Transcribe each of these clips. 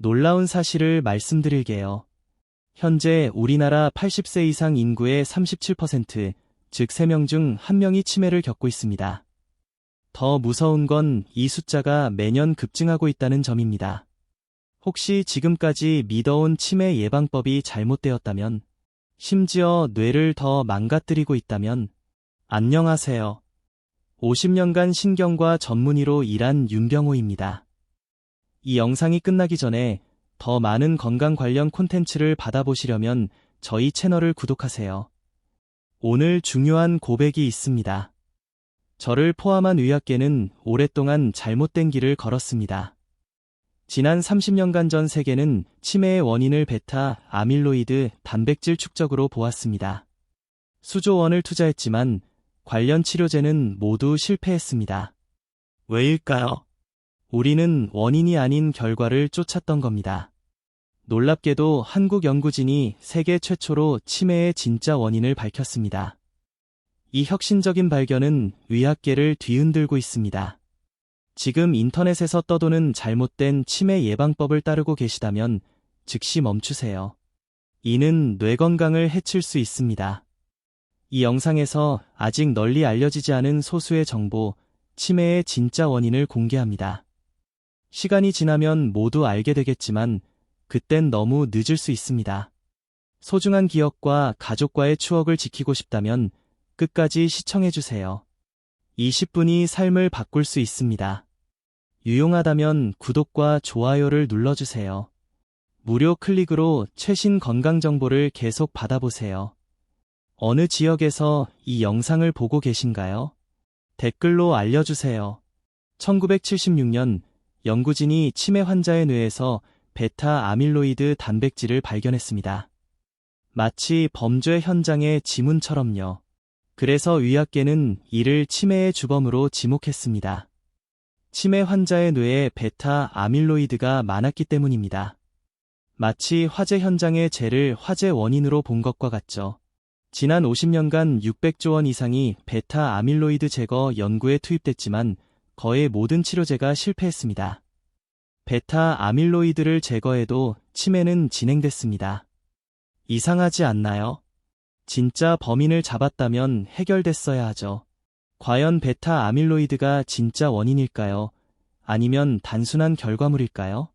놀라운 사실을 말씀드릴게요. 현재 우리나라 80세 이상 인구의 37%, 즉 3명 중 1명이 치매를 겪고 있습니다. 더 무서운 건 이 숫자가 매년 급증하고 있다는 점입니다. 혹시 지금까지 믿어온 치매 예방법이 잘못되었다면, 심지어 뇌를 더 망가뜨리고 있다면, 안녕하세요. 50년간 신경과 전문의로 일한 윤병호입니다. 이 영상이 끝나기 전에 더 많은 건강 관련 콘텐츠를 받아보시려면 저희 채널을 구독하세요. 오늘 중요한 고백이 있습니다. 저를 포함한 의학계는 오랫동안 잘못된 길을 걸었습니다. 지난 30년간 전 세계는 치매의 원인을 베타 아밀로이드 단백질 축적으로 보았습니다. 수조 원을 투자했지만 관련 치료제는 모두 실패했습니다. 왜일까요? 우리는 원인이 아닌 결과를 쫓았던 겁니다. 놀랍게도 한국 연구진이 세계 최초로 치매의 진짜 원인을 밝혔습니다. 이 혁신적인 발견은 의학계를 뒤흔들고 있습니다. 지금 인터넷에서 떠도는 잘못된 치매 예방법을 따르고 계시다면 즉시 멈추세요. 이는 뇌 건강을 해칠 수 있습니다. 이 영상에서 아직 널리 알려지지 않은 소수의 정보, 치매의 진짜 원인을 공개합니다. 시간이 지나면 모두 알게 되겠지만 그땐 너무 늦을 수 있습니다. 소중한 기억과 가족과의 추억을 지키고 싶다면 끝까지 시청해주세요. 20분이 삶을 바꿀 수 있습니다. 유용하다면 구독과 좋아요를 눌러주세요. 무료 클릭으로 최신 건강 정보를 계속 받아보세요. 어느 지역에서 이 영상을 보고 계신가요? 댓글로 알려주세요. 1976년 연구진이 치매 환자의 뇌에서 베타 아밀로이드 단백질을 발견했습니다. 마치 범죄 현장의 지문처럼요. 그래서 의학계는 이를 치매의 주범으로 지목했습니다. 치매 환자의 뇌에 베타 아밀로이드가 많았기 때문입니다. 마치 화재 현장의 재를 화재 원인으로 본 것과 같죠. 지난 50년간 600조 원 이상이 베타 아밀로이드 제거 연구에 투입됐지만 거의 모든 치료제가 실패했습니다. 베타 아밀로이드를 제거해도 치매는 진행됐습니다. 이상하지 않나요? 진짜 범인을 잡았다면 해결됐어야 하죠. 과연 베타 아밀로이드가 진짜 원인일까요? 아니면 단순한 결과물일까요?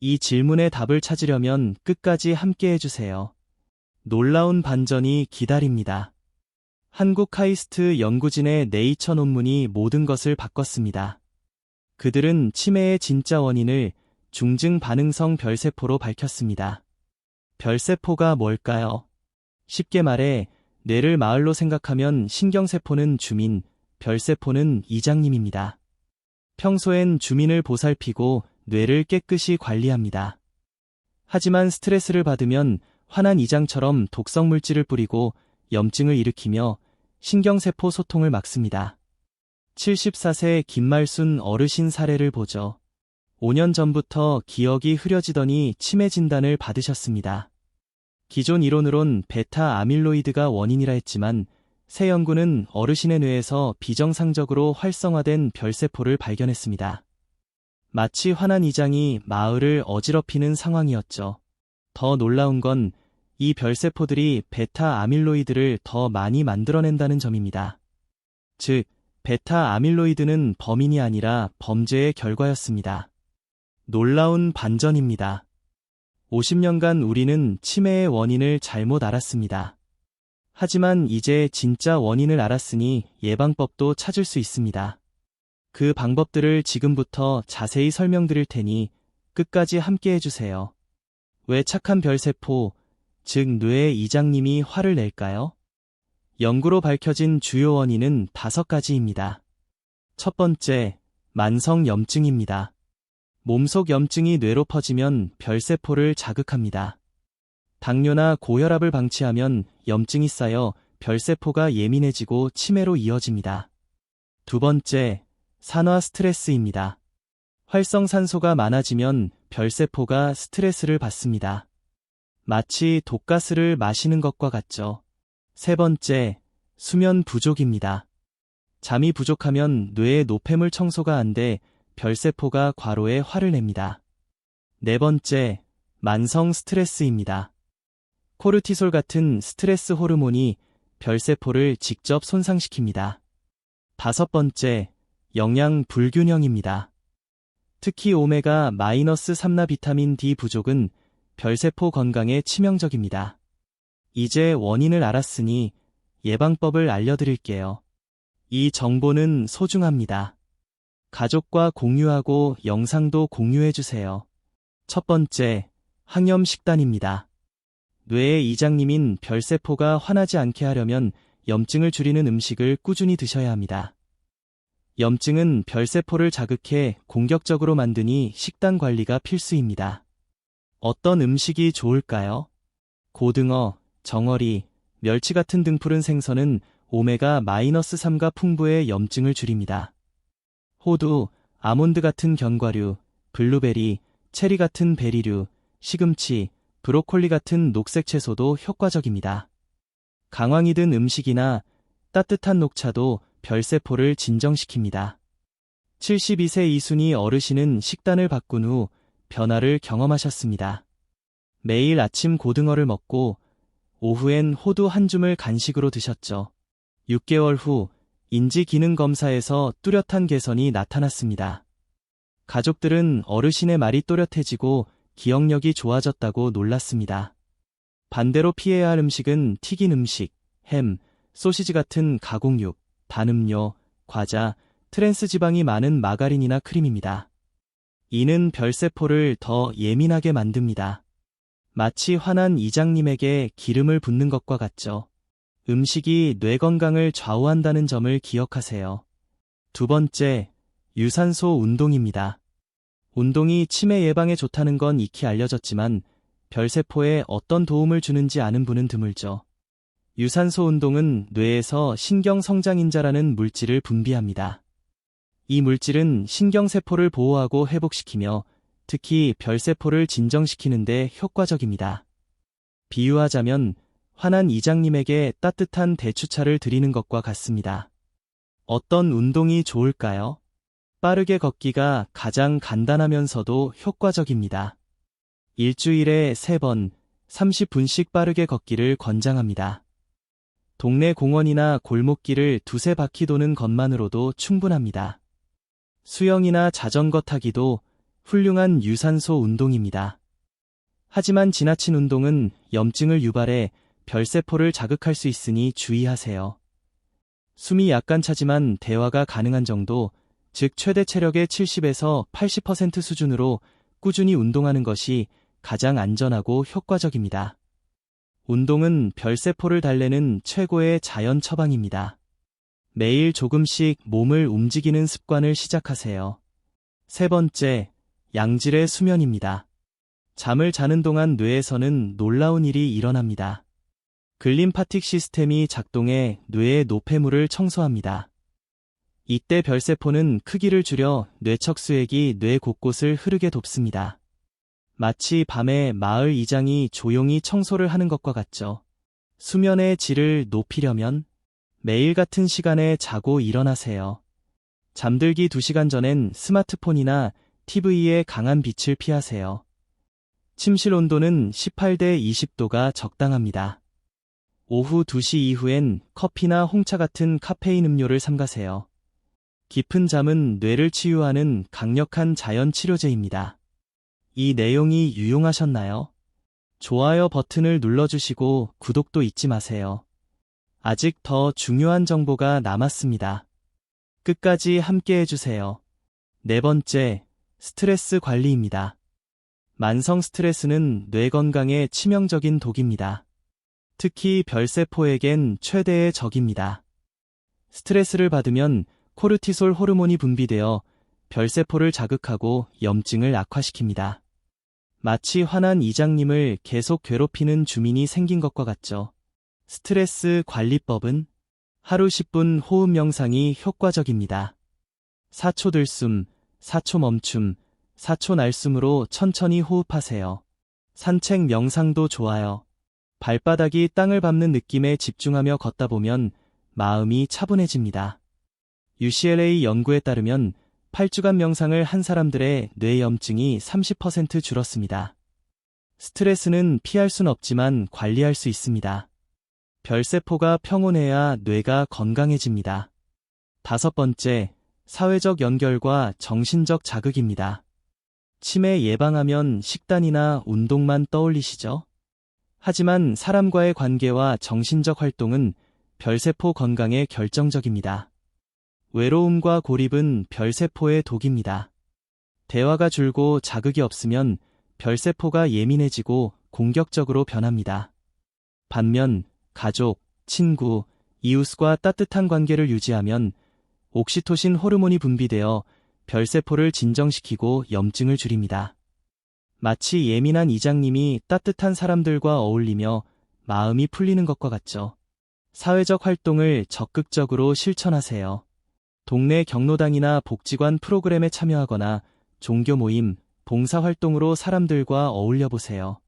이 질문의 답을 찾으려면 끝까지 함께 해주세요. 놀라운 반전이 기다립니다. 한국 카이스트 연구진의 네이처 논문이 모든 것을 바꿨습니다. 그들은 치매의 진짜 원인을 중증 반응성 별세포로 밝혔습니다. 별세포가 뭘까요? 쉽게 말해 뇌를 마을로 생각하면 신경세포는 주민, 별세포는 이장님입니다. 평소엔 주민을 보살피고 뇌를 깨끗이 관리합니다. 하지만 스트레스를 받으면 화난 이장처럼 독성 물질을 뿌리고 염증을 일으키며 신경세포 소통을 막습니다. 74세 김말순 어르신 사례를 보죠. 5년 전부터 기억이 흐려지더니 치매 진단을 받으셨습니다. 기존 이론으론 베타 아밀로이드가 원인이라 했지만 새 연구는 어르신의 뇌에서 비정상적으로 활성화된 별세포를 발견했습니다. 마치 화난 이장이 마을을 어지럽히는 상황이었죠. 더 놀라운 건 이 별세포들이 베타 아밀로이드를 더 많이 만들어낸다는 점입니다. 즉, 베타 아밀로이드는 범인이 아니라 범죄의 결과였습니다. 놀라운 반전입니다. 50년간 우리는 치매의 원인을 잘못 알았습니다. 하지만 이제 진짜 원인을 알았으니 예방법도 찾을 수 있습니다. 그 방법들을 지금부터 자세히 설명드릴 테니 끝까지 함께 해주세요. 왜 착한 별세포, 즉 뇌의 이장님이 화를 낼까요? 연구로 밝혀진 주요 원인은 다섯 가지입니다. 첫 번째, 만성 염증입니다. 몸속 염증이 뇌로 퍼지면 별세포를 자극합니다. 당뇨나 고혈압을 방치하면 염증이 쌓여 별세포가 예민해지고 치매로 이어집니다. 두 번째, 산화 스트레스입니다. 활성산소가 많아지면 별세포가 스트레스를 받습니다. 마치 독가스를 마시는 것과 같죠. 세 번째, 수면 부족입니다. 잠이 부족하면 뇌의 노폐물 청소가 안 돼 별세포가 과로에 화를 냅니다. 네 번째, 만성 스트레스입니다. 코르티솔 같은 스트레스 호르몬이 별세포를 직접 손상시킵니다. 다섯 번째, 영양 불균형입니다. 특히 오메가 마이너스 3나 비타민 D 부족은 별세포 건강에 치명적입니다. 이제 원인을 알았으니 예방법을 알려드릴게요. 이 정보는 소중합니다. 가족과 공유하고 영상도 공유해주세요. 첫 번째, 항염 식단입니다. 뇌의 이장님인 별세포가 화나지 않게 하려면 염증을 줄이는 음식을 꾸준히 드셔야 합니다. 염증은 별세포를 자극해 공격적으로 만드니 식단 관리가 필수입니다. 어떤 음식이 좋을까요? 고등어, 정어리, 멸치 같은 등푸른 생선은 오메가-3가 마이너스 풍부의 염증을 줄입니다. 호두, 아몬드 같은 견과류, 블루베리, 체리 같은 베리류, 시금치, 브로콜리 같은 녹색 채소도 효과적입니다. 강황이 든 음식이나 따뜻한 녹차도 별세포를 진정시킵니다. 72세 이순이 어르신은 식단을 바꾼 후 변화를 경험하셨습니다. 매일 아침 고등어를 먹고 오후엔 호두 한 줌을 간식으로 드셨죠. 6개월 후 인지 기능 검사에서 뚜렷한 개선이 나타났습니다. 가족들은 어르신의 말이 또렷해지고 기억력이 좋아졌다고 놀랐습니다. 반대로 피해야 할 음식은 튀긴 음식, 햄, 소시지 같은 가공육, 단음료, 과자, 트랜스 지방이 많은 마가린이나 크림입니다. 이는 별세포를 더 예민하게 만듭니다. 마치 화난 이장님에게 기름을 붓는 것과 같죠. 음식이 뇌 건강을 좌우한다는 점을 기억하세요. 두 번째, 유산소 운동입니다. 운동이 치매 예방에 좋다는 건 익히 알려졌지만 별세포에 어떤 도움을 주는지 아는 분은 드물죠. 유산소 운동은 뇌에서 신경 성장인자라는 물질을 분비합니다. 이 물질은 신경세포를 보호하고 회복시키며 특히 별세포를 진정시키는 데 효과적입니다. 비유하자면 화난 이장님에게 따뜻한 대추차를 드리는 것과 같습니다. 어떤 운동이 좋을까요? 빠르게 걷기가 가장 간단하면서도 효과적입니다. 일주일에 3번, 30분씩 빠르게 걷기를 권장합니다. 동네 공원이나 골목길을 두세 바퀴 도는 것만으로도 충분합니다. 수영이나 자전거 타기도 훌륭한 유산소 운동입니다. 하지만 지나친 운동은 염증을 유발해 별세포를 자극할 수 있으니 주의하세요. 숨이 약간 차지만 대화가 가능한 정도, 즉 최대 체력의 70에서 80% 수준으로 꾸준히 운동하는 것이 가장 안전하고 효과적입니다. 운동은 별세포를 달래는 최고의 자연 처방입니다. 매일 조금씩 몸을 움직이는 습관을 시작하세요. 세 번째, 양질의 수면입니다. 잠을 자는 동안 뇌에서는 놀라운 일이 일어납니다. 글림파틱 시스템이 작동해 뇌의 노폐물을 청소합니다. 이때 별세포는 크기를 줄여 뇌척수액이 뇌 곳곳을 흐르게 돕습니다. 마치 밤에 마을 이장이 조용히 청소를 하는 것과 같죠. 수면의 질을 높이려면 매일 같은 시간에 자고 일어나세요. 잠들기 2시간 전엔 스마트폰이나 TV의 강한 빛을 피하세요. 침실 온도는 18대 20도가 적당합니다. 오후 2시 이후엔 커피나 홍차 같은 카페인 음료를 삼가세요. 깊은 잠은 뇌를 치유하는 강력한 자연 치료제입니다. 이 내용이 유용하셨나요? 좋아요 버튼을 눌러주시고 구독도 잊지 마세요. 아직 더 중요한 정보가 남았습니다. 끝까지 함께 해주세요. 네 번째, 스트레스 관리입니다. 만성 스트레스는 뇌 건강에 치명적인 독입니다. 특히 별세포에겐 최대의 적입니다. 스트레스를 받으면 코르티솔 호르몬이 분비되어 별세포를 자극하고 염증을 악화시킵니다. 마치 화난 이장님을 계속 괴롭히는 주민이 생긴 것과 같죠. 스트레스 관리법은 하루 10분 호흡 명상이 효과적입니다. 4초 들숨, 4초 멈춤, 4초 날숨으로 천천히 호흡하세요. 산책 명상도 좋아요. 발바닥이 땅을 밟는 느낌에 집중하며 걷다 보면 마음이 차분해집니다. UCLA 연구에 따르면 8주간 명상을 한 사람들의 뇌염증이 30% 줄었습니다. 스트레스는 피할 순 없지만 관리할 수 있습니다. 별세포가 평온해야 뇌가 건강해집니다. 다섯 번째, 사회적 연결과 정신적 자극입니다. 치매 예방하면 식단이나 운동만 떠올리시죠? 하지만 사람과의 관계와 정신적 활동은 별세포 건강에 결정적입니다. 외로움과 고립은 별세포의 독입니다. 대화가 줄고 자극이 없으면 별세포가 예민해지고 공격적으로 변합니다. 반면 가족, 친구, 이웃과 따뜻한 관계를 유지하면 옥시토신 호르몬이 분비되어 별세포를 진정시키고 염증을 줄입니다. 마치 예민한 이장님이 따뜻한 사람들과 어울리며 마음이 풀리는 것과 같죠. 사회적 활동을 적극적으로 실천하세요. 동네 경로당이나 복지관 프로그램에 참여하거나 종교 모임, 봉사활동으로 사람들과 어울려 보세요.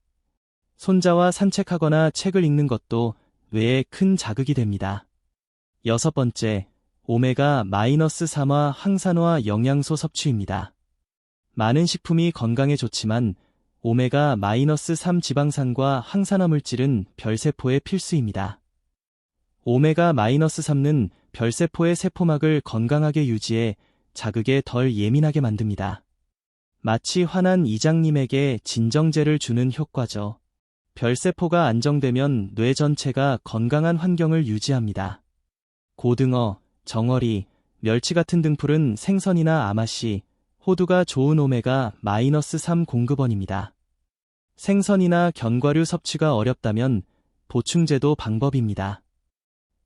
손자와 산책하거나 책을 읽는 것도 뇌에 큰 자극이 됩니다. 여섯 번째, 오메가-3화 항산화 영양소 섭취입니다. 많은 식품이 건강에 좋지만 오메가-3 지방산과 항산화 물질은 별세포의 필수입니다. 오메가-3는 별세포의 세포막을 건강하게 유지해 자극에 덜 예민하게 만듭니다. 마치 화난 이장님에게 진정제를 주는 효과죠. 별세포가 안정되면 뇌 전체가 건강한 환경을 유지합니다. 고등어, 정어리, 멸치 같은 등풀은 생선이나 아마씨, 호두가 좋은 오메가 마이너스 3 공급원입니다. 생선이나 견과류 섭취가 어렵다면 보충제도 방법입니다.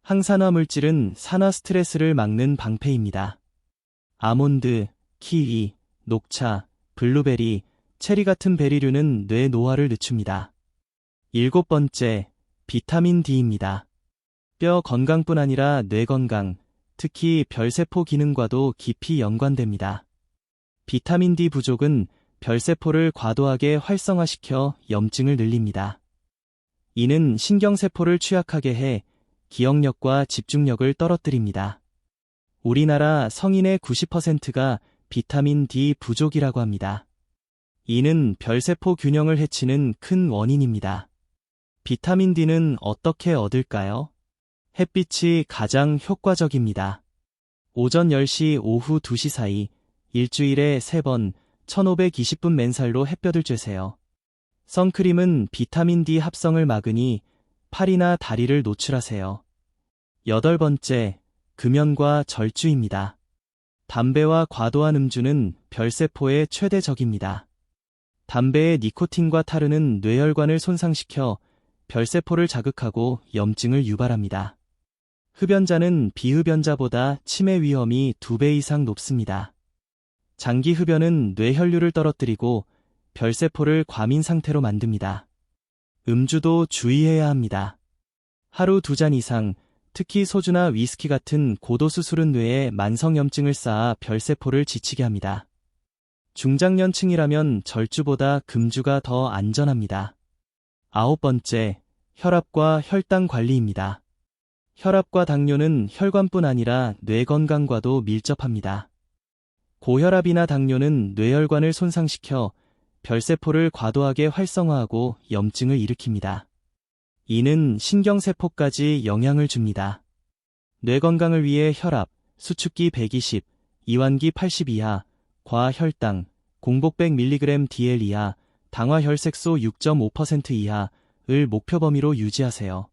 항산화 물질은 산화 스트레스를 막는 방패입니다. 아몬드, 키위, 녹차, 블루베리, 체리 같은 베리류는 뇌 노화를 늦춥니다. 일곱 번째, 비타민 D입니다. 뼈 건강뿐 아니라 뇌 건강, 특히 별세포 기능과도 깊이 연관됩니다. 비타민 D 부족은 별세포를 과도하게 활성화시켜 염증을 늘립니다. 이는 신경세포를 취약하게 해 기억력과 집중력을 떨어뜨립니다. 우리나라 성인의 90%가 비타민 D 부족이라고 합니다. 이는 별세포 균형을 해치는 큰 원인입니다. 비타민 D는 어떻게 얻을까요? 햇빛이 가장 효과적입니다. 오전 10시, 오후 2시 사이 일주일에 3번 1520분 맨살로 햇볕을 쬐세요. 선크림은 비타민 D 합성을 막으니 팔이나 다리를 노출하세요. 여덟 번째, 금연과 절주입니다. 담배와 과도한 음주는 별세포의 최대 적입니다. 담배의 니코틴과 타르는 뇌혈관을 손상시켜 별세포를 자극하고 염증을 유발합니다. 흡연자는 비흡연자보다 치매 위험이 2배 이상 높습니다. 장기 흡연은 뇌혈류를 떨어뜨리고 별세포를 과민 상태로 만듭니다. 음주도 주의해야 합니다. 하루 두 잔 이상, 특히 소주나 위스키 같은 고도수 술은 뇌에 만성염증을 쌓아 별세포를 지치게 합니다. 중장년층이라면 절주보다 금주가 더 안전합니다. 아홉 번째, 혈압과 혈당 관리입니다. 혈압과 당뇨는 혈관뿐 아니라 뇌 건강과도 밀접합니다. 고혈압이나 당뇨는 뇌혈관을 손상시켜 별세포를 과도하게 활성화하고 염증을 일으킵니다. 이는 신경세포까지 영향을 줍니다. 뇌 건강을 위해 혈압, 수축기 120, 이완기 80 이하, 과혈당, 공복 100mg DL 이하, 당화 혈색소 6.5% 이하를 목표 범위로 유지하세요.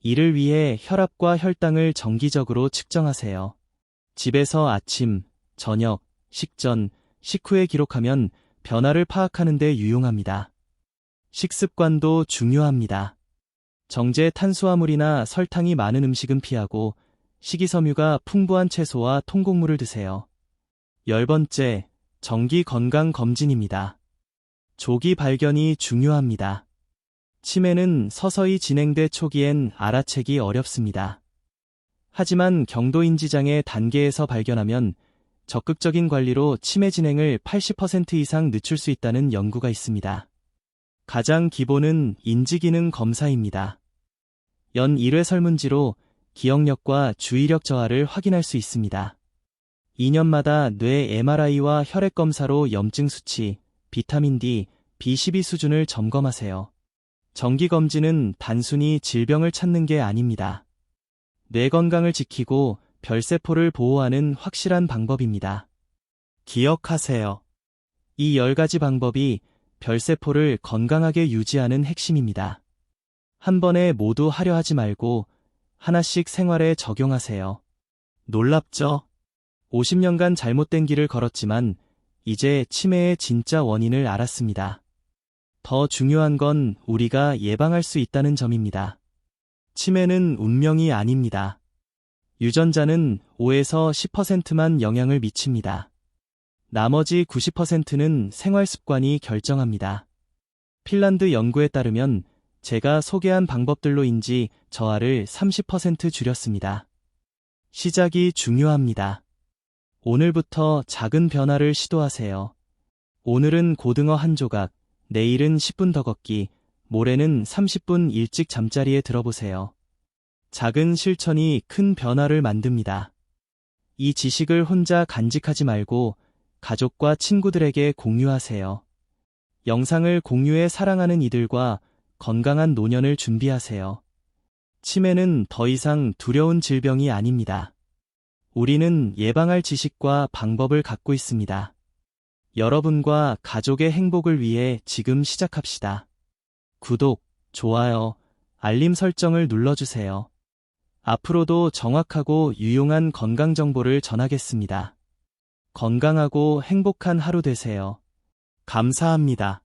이를 위해 혈압과 혈당을 정기적으로 측정하세요. 집에서 아침, 저녁, 식전, 식후에 기록하면 변화를 파악하는 데 유용합니다. 식습관도 중요합니다. 정제 탄수화물이나 설탕이 많은 음식은 피하고 식이섬유가 풍부한 채소와 통곡물을 드세요. 열 번째, 정기 건강 검진입니다. 조기 발견이 중요합니다. 치매는 서서히 진행돼 초기엔 알아채기 어렵습니다. 하지만 경도인지장의 단계에서 발견하면 적극적인 관리로 치매 진행을 80% 이상 늦출 수 있다는 연구가 있습니다. 가장 기본은 인지기능 검사입니다. 연 1회 설문지로 기억력과 주의력 저하를 확인할 수 있습니다. 2년마다 뇌 MRI와 혈액 검사로 염증 수치, 비타민 D, B12 수준을 점검하세요. 정기 검진은 단순히 질병을 찾는 게 아닙니다. 뇌 건강을 지키고 별세포를 보호하는 확실한 방법입니다. 기억하세요. 이 10가지 방법이 별세포를 건강하게 유지하는 핵심입니다. 한 번에 모두 하려 하지 말고 하나씩 생활에 적용하세요. 놀랍죠? 50년간 잘못된 길을 걸었지만 이제 치매의 진짜 원인을 알았습니다. 더 중요한 건 우리가 예방할 수 있다는 점입니다. 치매는 운명이 아닙니다. 유전자는 5에서 10%만 영향을 미칩니다. 나머지 90%는 생활 습관이 결정합니다. 핀란드 연구에 따르면 제가 소개한 방법들로인지 저하를 30% 줄였습니다. 시작이 중요합니다. 오늘부터 작은 변화를 시도하세요. 오늘은 고등어 한 조각, 내일은 10분 더 걷기, 모레는 30분 일찍 잠자리에 들어보세요. 작은 실천이 큰 변화를 만듭니다. 이 지식을 혼자 간직하지 말고 가족과 친구들에게 공유하세요. 영상을 공유해 사랑하는 이들과 건강한 노년을 준비하세요. 치매는 더 이상 두려운 질병이 아닙니다. 우리는 예방할 지식과 방법을 갖고 있습니다. 여러분과 가족의 행복을 위해 지금 시작합시다. 구독, 좋아요, 알림 설정을 눌러주세요. 앞으로도 정확하고 유용한 건강 정보를 전하겠습니다. 건강하고 행복한 하루 되세요. 감사합니다.